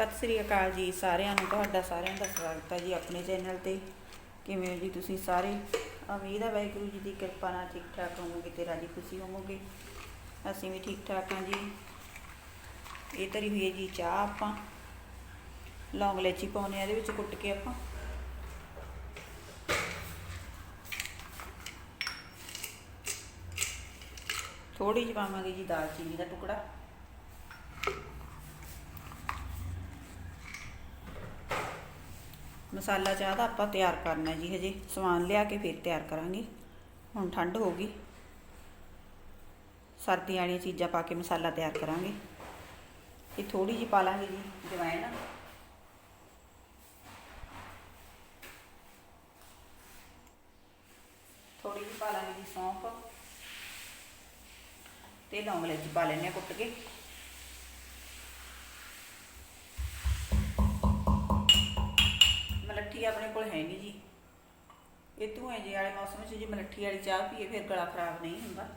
ਸਤਿ ਸ੍ਰੀ ਅਕਾਲ ਜੀ, ਸਾਰਿਆਂ ਨੂੰ ਤੁਹਾਡਾ ਸਾਰਿਆਂ ਦਾ ਸਵਾਗਤ ਹੈ ਜੀ ਆਪਣੇ ਚੈਨਲ ਤੇ। ਕਿਵੇਂ ਜੀ ਤੁਸੀਂ ਸਾਰੇ? ਉਮੀਦ ਹੈ ਵਾਹਿਗੁਰੂ ਜੀ ਦੀ ਕਿਰਪਾ ਨਾਲ ਠੀਕ ਠਾਕ ਹੋਵੋਗੇ ਤੇ ਰਾਜੀ ਖੁਸ਼ੀ ਹੋਵੋਗੇ। ਅਸੀਂ ਵੀ ਠੀਕ ਠਾਕ ਹਾਂ ਜੀ। ਇਹ ਤਰੀ ਹੋਈ ਹੈ ਜੀ ਚਾਹ ਆਪਾਂ। ਲੌਂਗ ਲੈਚੀ ਪਾਉਨੇ ਆ ਇਹਦੇ ਵਿੱਚ ਕੁੱਟ ਕੇ ਆਪਾਂ। ਥੋੜੀ ਜਿਹੀ ਪਾਵਾਂਗੇ ਜੀ ਦਾਲਚੀਨੀ ਦਾ ਟੁਕੜਾ। ਮਸਾਲਾ ਚਾਹ ਦਾ ਆਪਾਂ ਤਿਆਰ ਕਰਨਾ ਜੀ ਹਜੇ, ਸਮਾਨ ਲਿਆ ਕੇ ਫਿਰ ਤਿਆਰ ਕਰਾਂਗੇ। ਹੁਣ ਠੰਡ ਹੋ ਗਈ। ਸਰਦੀ ਵਾਲੀਆਂ ਚੀਜ਼ਾਂ ਪਾ ਕੇ ਮਸਾਲਾ ਤਿਆਰ ਕਰਾਂਗੇ। ਇਹ ਥੋੜੀ ਜਿਹੀ ਪਾ ਲਾਂਗੇ ਜੀ ਜਵੈਣ ਥੋੜੀ ਜਿਹੀ ਪਾ ਲਾਂਗੇ ਜੀ ਸੌਂਫ। ਤੇ ਲੌਂਗ ਲੈਚੀ ਪਾ ਲੈਣੇ ਆ ਕੁੱਟ ਕੇ। ਮਲੱਠੀ ਕੋਲ ਹੈ ਨਹੀਂ ਜੀ। ਇਹ ਧੂਏ ਜੇ ਵਾਲੇ ਮੌਸਮ 'ਚ ਜੇ ਮਲੱਠੀ ਵਾਲੀ ਚਾਹ ਪੀਏ, ਫਿਰ ਗਲਾ ਖਰਾਬ ਨਹੀਂ ਹੁੰਦਾ।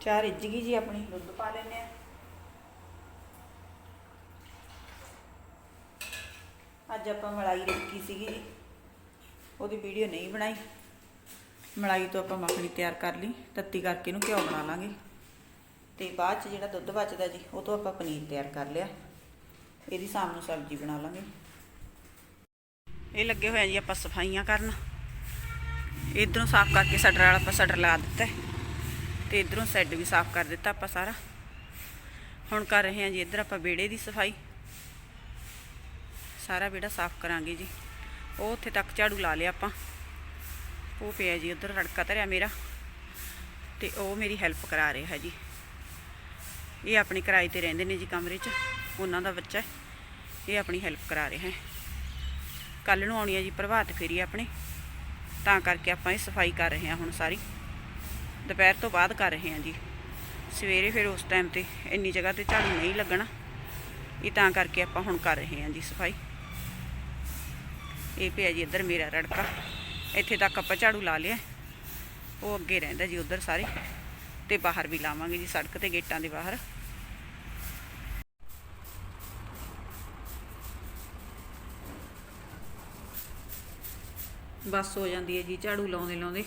ਚਾਹ ਰਿੱਝ ਗਈ ਜੀ ਆਪਣੀ। ਦੁੱਧ ਪਾ ਲੈਣੇ ਆ। ਅੱਜ ਆਪਾਂ ਮਲਾਈ ਰੱਖੀ ਸੀਗੀ ਜੀ। ਉਹਦੀ ਵੀਡੀਓ ਨਹੀਂ ਬਣਾਈ। ਮਲਾਈ ਤੋਂ ਆਪਾਂ ਮੱਖਣੀ ਤਿਆਰ ਕਰ ਲਈ। ਤੱਤੀ ਕਰਕੇ ਇਹਨੂੰ ਘਿਓ ਬਣਾ ਲਾਂਗੇ। ਤੇ ਬਾਅਦ ਚ ਜਿਹੜਾ ਦੁੱਧ ਬਚਦਾ ਜੀ, ਉਹ ਤੋਂ ਆਪਾਂ ਪਨੀਰ ਤਿਆਰ ਕਰ ਲਿਆ। ਇਹਦੀ ਸ਼ਾਮ ਨੂੰ ਸਬਜ਼ੀ ਬਣਾ ਲਾਂਗੇ। ਇਹ ਲੱਗੇ ਹੋਏ ਆ ਜੀ ਆਪਾਂ ਸਫਾਈਆਂ ਕਰਨ। ਇਧਰੋਂ ਸਾਫ਼ ਕਰਕੇ ਸਟਰ ਵਾਲਾ ਆਪਾਂ ਸਟਰ ਲਾ ਦਿੱਤਾ। ਹੈ ਤੇ ਇਧਰੋਂ ਸੈੱਡ ਵੀ ਸਾਫ਼ ਕਰ ਦਿੱਤਾ ਆਪਾਂ ਸਾਰਾ। ਹੁਣ ਕਰ ਰਹੇ ਹਾਂ ਜੀ ਇਧਰ ਆਪਾਂ ਵਿਹੜੇ ਦੀ ਸਫ਼ਾਈ। ਸਾਰਾ ਵਿਹੜਾ ਸਾਫ਼ ਕਰਾਂਗੇ ਜੀ। ਉਹ ਉੱਥੇ ਤੱਕ ਝਾੜੂ ਲਾ ਲਿਆ ਆਪਾਂ। ਉਹ ਪਿਆ ਜੀ, ਉਧਰ ਰੜਕਾ ਧਰਿਆ ਮੇਰਾ। ਤੇ ਉਹ ਮੇਰੀ ਹੈਲਪ ਕਰਾ ਰਿਹਾ ਜੀ। ਇਹ ਆਪਣੇ ਕਿਰਾਏ ਤੇ ਰਹਿੰਦੇ ਨੇ ਜੀ ਕਮਰੇ 'ਚ। ਉਹਨਾਂ ਦਾ ਬੱਚਾ ਇਹ ਆਪਣੀ ਹੈਲਪ ਕਰਾ ਰਿਹਾ ਹੈ। ਕੱਲ ਨੂੰ ਆਉਣੀ ਹੈ ਜੀ ਪ੍ਰਭਾਤ ਫੇਰੀ ਆਪਣੇ। ਤਾਂ ਕਰਕੇ ਆਪਾਂ ਇਹ ਸਫ਼ਾਈ ਕਰ ਰਹੇ ਹਾਂ ਹੁਣ ਸਾਰੀ। ਦੁਪਹਿਰ ਤੋਂ ਬਾਅਦ ਕਰ ਰਹੇ ਹਾਂ ਜੀ। ਸਵੇਰੇ ਫਿਰ ਉਸ ਟਾਈਮ ਤੇ ਇੰਨੀ ਜਗ੍ਹਾ ਤੇ ਝਾੜੂ ਨਹੀਂ ਲੱਗਣਾ। ਇਹ ਤਾਂ ਕਰਕੇ ਆਪਾਂ ਹੁਣ ਕਰ ਰਹੇ ਹਾਂ ਜੀ ਸਫ਼ਾਈ। ਇਹ ਪਿਆ ਜੀ ਇੱਧਰ ਮੇਰਾ ਰੜਕਾ। ਇੱਥੇ ਤੱਕ ਆਪਾਂ ਝਾੜੂ ਲਾ ਲਿਆ। ਉਹ ਅੱਗੇ ਰਹਿੰਦਾ ਜੀ ਉਧਰ ਸਾਰੇ। ਤੇ ਬਾਹਰ ਵੀ ਲਾਵਾਂਗੇ ਜੀ ਸੜਕ ਤੇ ਗੇਟਾਂ ਦੇ ਬਾਹਰ। ਬਸ ਹੋ ਜਾਂਦੀ ਹੈ ਜੀ ਝਾੜੂ ਲਾਉਂਦੇ ਲਾਉਂਦੇ।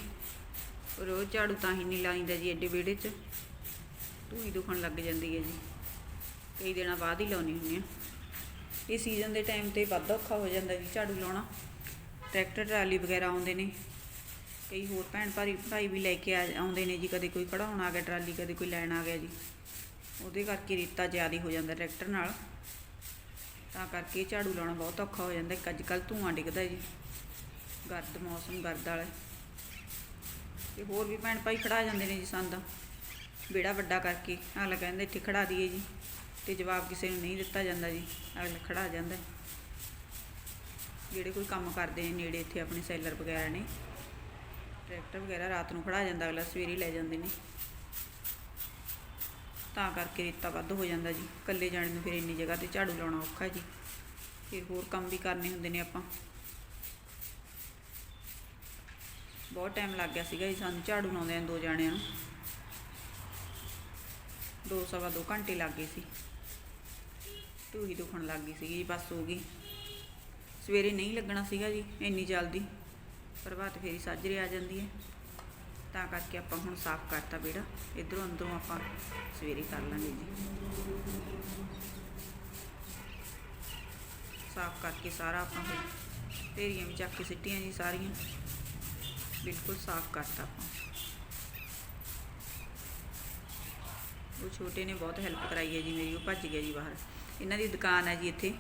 ਰੋਜ਼ ਝਾੜੂ ਤਾਂ ਹੀ ਨਹੀਂ ਲਾਈਂਦਾ ਜੀ ਐਡੇ ਵਿਹੜੇ 'ਚ। ਧੂਈ ਦੁਖਣ ਲੱਗ ਜਾਂਦੀ ਹੈ ਜੀ। ਕਈ ਦਿਨਾਂ ਬਾਅਦ ਹੀ ਲਾਉਣੀ ਹੁੰਦੀ ਆ ਇਹ ਸੀਜ਼ਨ ਦੇ ਟਾਈਮ ਤੇ ਵੱਧ ਔਖਾ ਹੋ ਜਾਂਦਾ ਜੀ ਝਾੜੂ ਲਾਉਣਾ। ਟਰੈਕਟਰ, ਟਰਾਲੀ ਵਗੈਰਾ ਆਉਂਦੇ ਨੇ। ਕਈ ਹੋਰ ਭੈਣ ਭਾਈ ਭਾਈ ਵੀ ਲੈ ਕੇ ਆ, ਆਉਂਦੇ ਨੇ ਜੀ, ਕਦੇ ਕੋਈ ਕਢਾਉਣ ਆ ਗਿਆ ਟਰਾਲੀ, ਕਦੇ ਕੋਈ ਲੈਣ ਆ ਗਿਆ ਜੀ। ਉਹਦੇ ਕਰਕੇ ਰੇਤਾ ਜ਼ਿਆਦਾ ਹੋ ਜਾਂਦਾ ਟਰੈਕਟਰ ਨਾਲ। ਤਾਂ ਕਰਕੇ ਝਾੜੂ ਲਾਉਣਾ ਬਹੁਤ ਔਖਾ ਹੋ ਜਾਂਦਾ। ਇੱਕ ਅੱਜ ਕੱਲ੍ਹ ਧੂਆਂ ਡਿੱਗਦਾ ਜੀ। ਗਰਦ, ਮੌਸਮ ਗਰਦ ਵਾਲਾ। ਤੇ ਹੋਰ ਵੀ ਭੈਣ ਭਾਈ ਖੜਾ ਜਾਂਦੇ ਨੇ ਜੀ ਸੰਦ। ਬੇੜਾ ਵੱਡਾ ਕਰਕੇ। ਅਗਲਾ ਕਹਿੰਦਾ ਇੱਥੇ ਖੜਾ ਦਈਏ ਜੀ। ਤੇ ਜਵਾਬ ਕਿਸੇ ਨੂੰ ਨਹੀਂ ਦਿੱਤਾ ਜਾਂਦਾ ਜੀ। ਅਗਲਾ ਖੜਾ ਜਾਂਦਾ। ਜਿਹੜੇ ਕੋਈ ਕੰਮ ਕਰਦੇ ਨੇ ਨੇੜੇ ਇੱਥੇ ਆਪਣੇ ਸੈਲਰ ਵਗੈਰਾ ਨੇ, ਟਰੈਕਟਰ ਵਗੈਰਾ ਰਾਤ ਨੂੰ ਖੜਾ ਜਾਂਦਾ, ਅਗਲਾ ਸਵੇਰੇ ਲੈ ਜਾਂਦੇ ਨੇ। ਤਾਂ ਕਰਕੇ ਰੇਤਾ ਵੱਧ ਹੋ ਜਾਂਦਾ ਜੀ, ਇਕੱਲੇ ਜਾਣੇ ਨੂੰ ਫਿਰ ਇੰਨੀ ਜਗ੍ਹਾ ਤੇ ਝਾੜੂ ਲਾਉਣਾ ਔਖਾ ਜੀ, ਫਿਰ ਹੋਰ ਕੰਮ ਵੀ ਕਰਨੇ ਹੁੰਦੇ ਨੇ ਆਪਾਂ। ਬਹੁਤ ਟਾਈਮ ਲੱਗ ਗਿਆ ਸੀਗਾ ਜੀ ਸਾਨੂੰ ਝਾੜੂ ਲਾਉਂਦਿਆਂ ਦੋ ਜਾਣਿਆਂ ਨੂੰ। ਦੋ ਸਵਾ ਦੋ ਘੰਟੇ ਲੱਗ ਗਏ ਸੀ। ਢੂਹੀ ਦੁਖਣ ਲੱਗ ਗਈ ਸੀਗੀ ਜੀ, ਬਸ ਹੋ ਗਈ। ਸਵੇਰੇ ਨਹੀਂ ਲੱਗਣਾ ਸੀਗਾ ਜੀ, ਇੰਨੀ ਜਲਦੀ। ਪ੍ਰਭਾਤ ਫੇਰੀ ਸਾਜਰੇ ਆ ਜਾਂਦੀ ਹੈ। ਤਾਂ ਕਰਕੇ ਆਪਾਂ ਹੁਣ ਸਾਫ਼ ਕਰਤਾ ਬੇੜਾ ਇਧਰੋਂ ਅੰਦਰੋਂ ਆਪਾਂ ਸਵੇਰੇ ਕਰ ਲਾਂਗੇ ਜੀ। ਸਾਫ਼ ਕਰਕੇ ਸਾਰਾ ਆਪਾਂ ਫਿਰ ਢੇਰੀਆਂ ਵੀ ਚੱਕ ਕੇ ਸਿੱਟੀਆਂ ਜੀ ਸਾਰੀਆਂ। ਬਿਲਕੁਲ ਸਾਫ਼ ਕਰਤਾ ਆਪਾਂ। ਉਹ ਛੋਟੇ ਨੇ ਬਹੁਤ ਹੈਲਪ ਕਰਾਈ ਹੈ ਜੀ ਮੇਰੀ, ਉਹ ਭੱਜ ਗਿਆ ਜੀ ਬਾਹਰ। ਇਹਨਾਂ ਦੀ ਦੁਕਾਨ ਹੈ ਜੀ ਇੱਥੇ।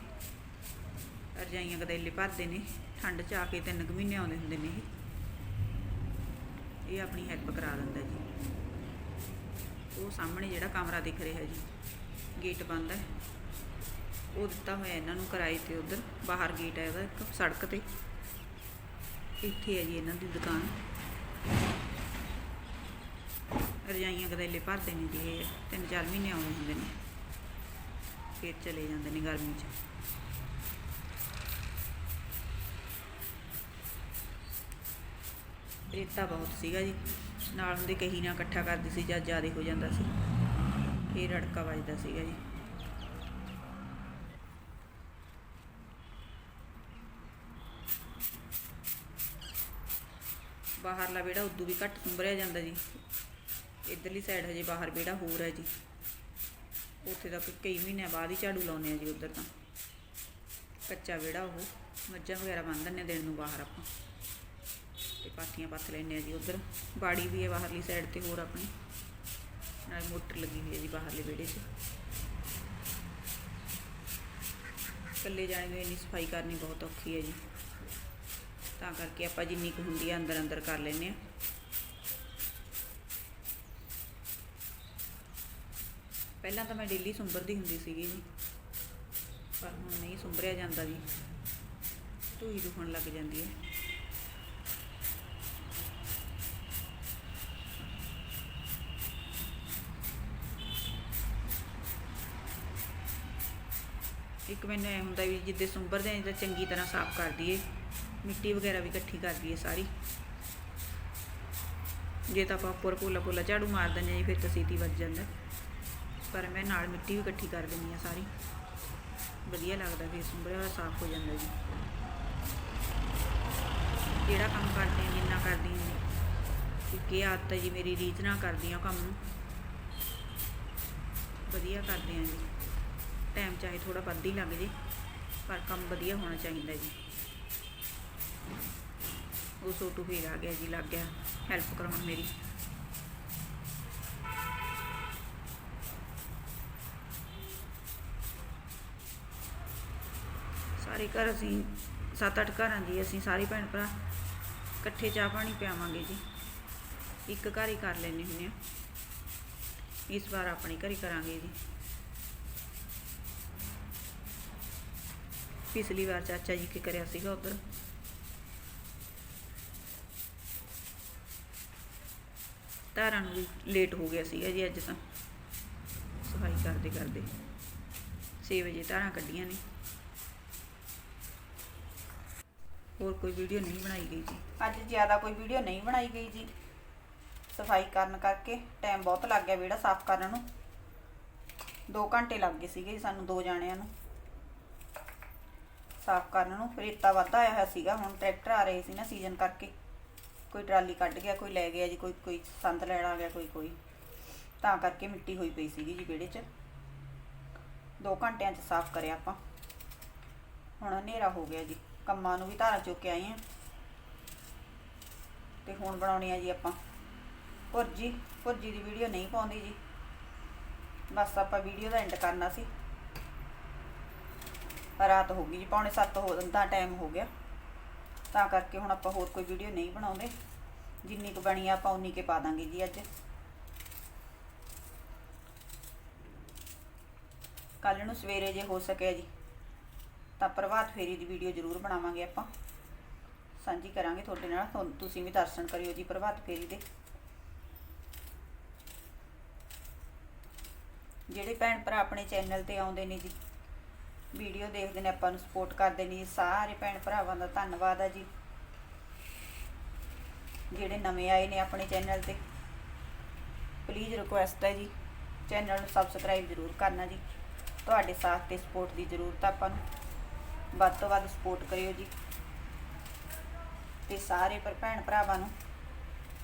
ਰਜਾਈਆਂ ਗਦੈਲੇ ਭਰਦੇ ਨੇ, ਠੰਡ ਚ ਆ ਕੇ ਤਿੰਨ ਕੁ ਮਹੀਨੇ ਆਉਂਦੇ ਹੁੰਦੇ ਨੇ ਇਹ। ਇਹ ਆਪਣੀ ਹੈਲਪ ਕਰਾ ਦਿੰਦਾ ਜੀ। ਉਹ ਸਾਹਮਣੇ ਜਿਹੜਾ ਕਮਰਾ ਦਿਖ ਰਿਹਾ ਜੀ ਗੇਟ ਬੰਦ ਹੈ। ਉਹ ਦਿੱਤਾ ਹੋਇਆ ਇਹਨਾਂ ਨੂੰ ਕਿਰਾਏ ਤੇ ਉਧਰ, ਬਾਹਰ ਗੇਟ ਹੈ ਉਹਦਾ ਇੱਕ, ਸੜਕ ਤੇ। ਇੱਥੇ ਹੈ ਜੀ ਇਹਨਾਂ ਦੀ ਦੁਕਾਨ। ਰਜਾਈਆਂ ਗਦੈਲੇ ਭਰਦੇ ਨੇ ਜੀ ਇਹ, ਤਿੰਨ ਚਾਰ ਮਹੀਨੇ ਆਉਂਦੇ ਹੁੰਦੇ ਨੇ। ਫਿਰ ਚਲੇ ਜਾਂਦੇ ਨੇ ਗਰਮੀ 'ਚ। ਰੇਤਾ ਬਹੁਤ ਸੀਗਾ ਜੀ। ਨਾਲ ਹੁੰਦੇ ਕਹੀ ਨਾਲ ਇਕੱਠਾ ਕਰਦੀ ਸੀ ਜਾਂ ਜ਼ਿਆਦਾ ਹੋ ਜਾਂਦਾ ਸੀ। ਫਿਰ ਰੜਕਾ ਵੱਜਦਾ ਸੀਗਾ ਜੀ। ਬਾਹਰਲਾ ਵਿਹੜਾ ਉਦੋਂ ਵੀ ਘੱਟ ਸੁੰਬਰਿਆ ਜਾਂਦਾ ਜੀ। ਇਧਰਲੀ ਸਾਈਡ ਹਜੇ ਬਾਹਰ ਵਿਹੜਾ ਹੋਰ ਹੈ ਜੀ। ਉੱਥੇ ਤਾਂ ਕਈ ਮਹੀਨਿਆਂ ਬਾਅਦ ਹੀ ਝਾੜੂ ਲਾਉਂਦੇ ਆ ਜੀ ਉਧਰ ਤਾਂ। ਕੱਚਾ ਵਿਹੜਾ ਉਹ, ਮੱਝਾਂ ਵਗੈਰਾ ਬੰਨ ਦਿੰਦੇ ਆ ਦਿਨ ਨੂੰ ਬਾਹਰ ਆਪਾਂ। ਤੇ ਪਾਥੀਆਂ ਪੱਥ ਲੈਂਦੇ ਆ ਜੀ ਉਧਰ। ਬਾੜੀ ਵੀ ਹੈ ਬਾਹਰਲੀ ਸਾਈਡ ਤੇ, ਹੋਰ ਆਪਣੀ। ਨਾਲ ਮੋਟਰ ਲੱਗੀ ਹੋਈ ਹੈ ਜੀ ਬਾਹਰਲੇ ਵਿਹੜੇ 'ਚ। ਇਕੱਲੇ ਜਾਣੇ ਨੂੰ ਇੰਨੀ ਸਫ਼ਾਈ ਕਰਨੀ ਬਹੁਤ ਔਖੀ ਹੈ ਜੀ। ਤਾਂ ਕਰਕੇ ਆਪਾਂ ਜਿੰਨੀ ਕੁ ਹੁੰਦੀ ਆ ਅੰਦਰ ਅੰਦਰ ਕਰ ਲੈਂਦੇ ਆ ਪਹਿਲਾਂ ਤਾਂ ਮੈਂ ਡੇਲੀ ਸੁੰਬਰਦੀ ਹੁੰਦੀ ਸੀਗੀ ਜੀ। ਪਰ ਹੁਣ ਨਹੀਂ ਸੁੰਬਰਿਆ ਜਾਂਦਾ ਜੀ। ਧੂਈ ਦੁਖਣ ਲੱਗ ਜਾਂਦੀ ਹੈ। ਇੱਕ ਮੈਨੂੰ ਐ ਹੁੰਦਾ ਵੀ ਜਿੱਦੇ ਸੁੰਬਰਦੇ ਆਂ ਤਾਂ ਚੰਗੀ ਤਰ੍ਹਾਂ ਸਾਫ਼ ਕਰ ਦਈਏ, ਮਿੱਟੀ ਵਗੈਰਾ ਵੀ ਇਕੱਠੀ ਕਰ ਦਈਏ ਸਾਰੀ। ਜੇ ਤਾਂ ਆਪਾਂ ਉੱਪਰ ਪੋਲਾ ਪੋਲਾ ਝਾੜੂ ਮਾਰ ਦਿੰਦੇ ਹਾਂ ਜੀ, ਫਿਰ ਤਾਂ ਸੀਤੀ ਵੱਜ ਜਾਂਦਾ। ਪਰ ਮੈਂ ਨਾਲ ਮਿੱਟੀ ਵੀ ਇਕੱਠੀ ਕਰ ਦਿੰਦੀ ਆ ਸਾਰੀ। ਵਧੀਆ ਲੱਗਦਾ ਫਿਰ ਸੁੰਬਰਿਆ ਹੋਇਆ ਸਾਫ਼ ਹੋ ਜਾਂਦਾ ਜੀ। ਜਿਹੜਾ ਕੰਮ ਕਰਦੇ ਹਾਂ ਜਿੰਨਾ ਕਰਦੀ ਹਾਂ ਜੀ। ਕਿ ਇਹ ਆਦਤ ਹੈ ਜੀ, ਮੇਰੀ ਰੀਝ ਨਾਲ ਕਰਦੀ ਹਾਂ ਕੰਮ। ਨੂੰ ਵਧੀਆ ਕਰਦੇ ਹਾਂ ਜੀ। ਟਾਈਮ ਚਾਹੇ ਥੋੜਾ ਵੱਧ ਹੀ ਲੱਗ ਜੇ, ਪਰ ਕੰਮ ਵਧੀਆ ਹੋਣਾ ਚਾਹੀਦਾ ਜੀ। ਉਹ ਛੋਟੂ ਫੇਰ ਆ ਗਿਆ ਜੀ, ਲੱਗ ਗਿਆ ਹੈਲਪ ਕਰਾਉਣ ਮੇਰੀ। ਸਾਰੇ ਘਰ ਅਸੀਂ, ਸੱਤ ਅੱਠ ਘਰਾਂ ਦੀ ਅਸੀਂ ਸਾਰੇ ਭੈਣ ਭਰਾ ਇਕੱਠੇ ਚਾਹ ਪਾਣੀ ਪਿਆਵਾਂਗੇ ਜੀ। ਇੱਕ ਘਰ ਹੀ ਕਰ ਲੈਣੇ ਹੁੰਦੇ ਆ। ਇਸ ਵਾਰ ਆਪਣੇ ਘਰ ਹੀ ਕਰਾਂਗੇ ਜੀ। ਪਿਛਲੀ ਵਾਰ ਚਾਚਾ ਜੀ ਕੀ ਕਰਿਆ ਸੀਗਾ ਉਧਰ? ਧਾਰਾਂ ਨੂੰ ਵੀ ਲੇਟ ਹੋ ਗਿਆ ਸੀਗਾ ਜੀ ਅੱਜ ਤਾਂ। ਸਫ਼ਾਈ ਕਰਦੇ ਕਰਦੇ। 6 ਵਜੇ ਧਾਰਾਂ ਕੱਢੀਆਂ ਨੇ। ਹੋਰ ਕੋਈ ਵੀਡੀਓ ਨਹੀਂ ਬਣਾਈ ਗਈ ਜੀ? ਅੱਜ ਜ਼ਿਆਦਾ ਕੋਈ ਵੀਡੀਓ ਨਹੀਂ ਬਣਾਈ ਗਈ ਜੀ। ਸਫ਼ਾਈ ਕਰਨ ਕਰਕੇ ਟਾਈਮ ਬਹੁਤ ਲੱਗ ਗਿਆ ਵਿਹੜਾ ਸਾਫ਼ ਕਰਨ ਨੂੰ। 2 ਘੰਟੇ ਲੱਗ ਗਏ ਸੀਗੇ ਜੀ ਸਾਨੂੰ ਦੋ ਜਾਣਿਆਂ ਨੂੰ। ਸਾਫ਼ ਕਰਨ ਨੂੰ ਰੇਤਾ ਵੱਧ ਆਇਆ ਹੋਇਆ ਸੀਗਾ, ਹੁਣ ਟਰੈਕਟਰ ਆ ਰਹੇ ਸੀ ਨਾ ਸੀਜ਼ਨ ਕਰਕੇ। ਕੋਈ ਟਰਾਲੀ ਕੱਢ ਗਿਆ, ਕੋਈ ਲੈ ਗਿਆ ਜੀ, ਕੋਈ ਕੋਈ ਸੰਦ ਲੈਣ ਆ ਗਿਆ, ਕੋਈ ਕੋਈ। ਤਾਂ ਕਰਕੇ ਮਿੱਟੀ ਹੋਈ ਪਈ ਸੀਗੀ ਜੀ ਵਿਹੜੇ 'ਚ। 2 ਘੰਟਿਆਂ 'ਚ ਸਾਫ਼ ਕਰਿਆ ਆਪਾਂ। ਹੁਣ ਹਨੇਰਾ ਹੋ ਗਿਆ ਜੀ। ਕੰਮਾਂ ਨੂੰ ਵੀ ਧਾਰਾਂ ਚੁੱਕ ਕੇ ਆਏ ਆ। ਤੇ ਹੁਣ ਬਣਾਉਣੀ ਆ ਜੀ ਆਪਾਂ। ਭੁਰਜੀ ਭੁਰਜੀ ਦੀ ਵੀਡੀਓ ਨਹੀਂ ਪਾਉਂਦੀ ਜੀ। ਬਸ ਆਪਾਂ ਵੀਡੀਓ ਦਾ ਐਂਡ ਕਰਨਾ ਸੀ। ਰਾਤ ਹੋ ਗਈ ਜੀ, ਪੌਣੇ 7 ਹੋ ਦਾ ਟਾਈਮ ਹੋ ਗਿਆ। ਤਾਂ ਕਰਕੇ ਹੁਣ ਆਪਾਂ ਹੋਰ ਕੋਈ ਵੀਡੀਓ ਨਹੀਂ ਬਣਾਉਂਦੇ। ਜਿੰਨੀ ਕੁ ਬਣੀ ਆ ਆਪਾਂ ਉਨੀ ਕੇ ਪਾ ਦਾਂਗੇ ਜੀ ਅੱਜ। ਕੱਲ ਨੂੰ ਸਵੇਰੇ ਜੇ ਹੋ ਸਕਿਆ ਜੀ, ਤਾਂ ਪ੍ਰਭਾਤ ਫੇਰੀ ਦੀ ਵੀਡੀਓ ਜ਼ਰੂਰ ਬਣਾਵਾਂਗੇ ਆਪਾਂ। ਸਾਂਝੀ ਕਰਾਂਗੇ ਤੁਹਾਡੇ ਨਾਲ। ਤੁਸੀਂ ਵੀ ਦਰਸ਼ਨ ਕਰਿਓ ਜੀ ਪ੍ਰਭਾਤ ਫੇਰੀ ਦੇ। ਜਿਹੜੇ ਭੈਣ ਭਰਾ ਆਪਣੇ ਚੈਨਲ ਤੇ ਆਉਂਦੇ ਨੇ ਜੀ ਵੀਡੀਓ ਦੇਖਦੇ ਨੇ, ਆਪਾਂ ਨੂੰ ਸਪੋਰਟ ਕਰਦੇ ਨੇ। ਜੀ ਸਾਰੇ ਭੈਣ ਭਰਾਵਾਂ ਦਾ ਧੰਨਵਾਦ ਆ ਜੀ। ਜਿਹੜੇ ਨਵੇਂ ਆਏ ਨੇ ਆਪਣੇ ਚੈਨਲ ਤੇ। ਪਲੀਜ਼ ਰਿਕੁਐਸਟ ਹੈ ਜੀ। ਚੈਨਲ ਨੂੰ ਸਬਸਕ੍ਰਾਈਬ ਜ਼ਰੂਰ ਕਰਨਾ ਜੀ। ਤੁਹਾਡੇ ਸਾਥ ਤੇ ਸਪੋਰਟ ਦੀ ਜ਼ਰੂਰਤ ਆਪਾਂ ਨੂੰ। ਵੱਧ ਤੋਂ ਵੱਧ ਸਪੋਰਟ ਕਰਿਓ ਜੀ। ਤੇ ਸਾਰੇ ਪਰ ਭੈਣ ਭਰਾਵਾਂ ਨੂੰ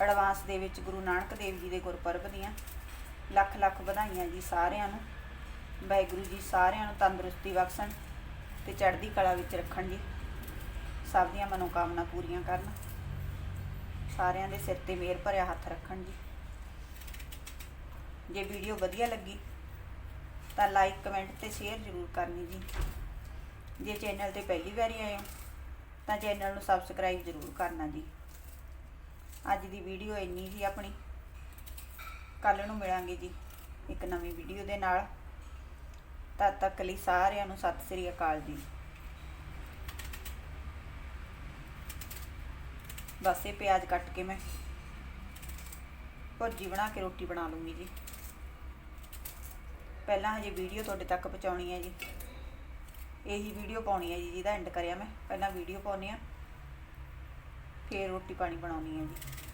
ਐਡਵਾਂਸ ਦੇ ਵਿੱਚ ਗੁਰੂ ਨਾਨਕ ਦੇਵ ਜੀ ਦੇ ਗੁਰਪੁਰਬ ਦੀਆਂ ਲੱਖ ਲੱਖ ਵਧਾਈਆਂ ਜੀ ਸਾਰਿਆਂ ਨੂੰ। ਵਾਹਿਗੁਰੂ ਜੀ ਸਾਰਿਆਂ ਨੂੰ ਤੰਦਰੁਸਤੀ ਬਖਸ਼ਣ ਤੇ ਚੜ੍ਹਦੀ ਕਲਾ ਵਿੱਚ ਰੱਖਣ ਜੀ। ਸਭ ਦੀਆਂ ਮਨੋਕਾਮਨਾ ਪੂਰੀਆਂ ਕਰਨ। ਸਾਰਿਆਂ ਦੇ ਸਿਰ ਤੇ ਮਿਹਰ ਭਰਿਆ ਹੱਥ ਰੱਖਣ ਜੀ। ਜੇ ਵੀਡੀਓ ਵਧੀਆ ਲੱਗੀ, ਤਾਂ ਲਾਈਕ ਕਮੈਂਟ ਤੇ ਸ਼ੇਅਰ ਜ਼ਰੂਰ ਕਰਨੀ ਜੀ। ਜੇ ਚੈਨਲ ਤੇ ਪਹਿਲੀ ਵਾਰੀ ਆਏ ਹੋ, ਤਾਂ ਚੈਨਲ ਨੂੰ ਸਬਸਕ੍ਰਾਈਬ ਜ਼ਰੂਰ ਕਰਨਾ ਜੀ। ਅੱਜ ਦੀ ਵੀਡੀਓ ਇੰਨੀ ਜੀ ਆਪਣੀ। ਕੱਲ ਨੂੰ ਮਿਲਾਂਗੇ ਜੀ ਇੱਕ ਨਵੀਂ ਵੀਡੀਓ ਦੇ ਨਾਲ। ਤਦ ਤੱਕ ਲਈ ਸਾਰਿਆਂ ਨੂੰ ਸਤਿ ਸ੍ਰੀ ਅਕਾਲ ਜੀ। ਬਸ ਇਹ ਪਿਆਜ਼ ਕੱਟ ਕੇ ਮੈਂ ਭੁਰਜੀ ਬਣਾ ਕੇ ਰੋਟੀ ਬਣਾ ਲੂੰਗੀ ਜੀ। ਪਹਿਲਾਂ ਹਜੇ ਵੀਡੀਓ ਤੁਹਾਡੇ ਤੱਕ ਪਹੁੰਚਾਉਣੀ ਹੈ ਜੀ। ਇਹੀ ਵੀਡੀਓ ਪਾਉਣੀ ਹੈ ਜੀ, ਜਿਹਦਾ ਐਂਡ ਕਰਿਆ ਮੈਂ। ਪਹਿਲਾਂ ਵੀਡੀਓ ਪਾਉਣੀ ਆ ਫਿਰ ਰੋਟੀ ਪਾਣੀ ਬਣਾਉਣੀ ਹੈ ਜੀ।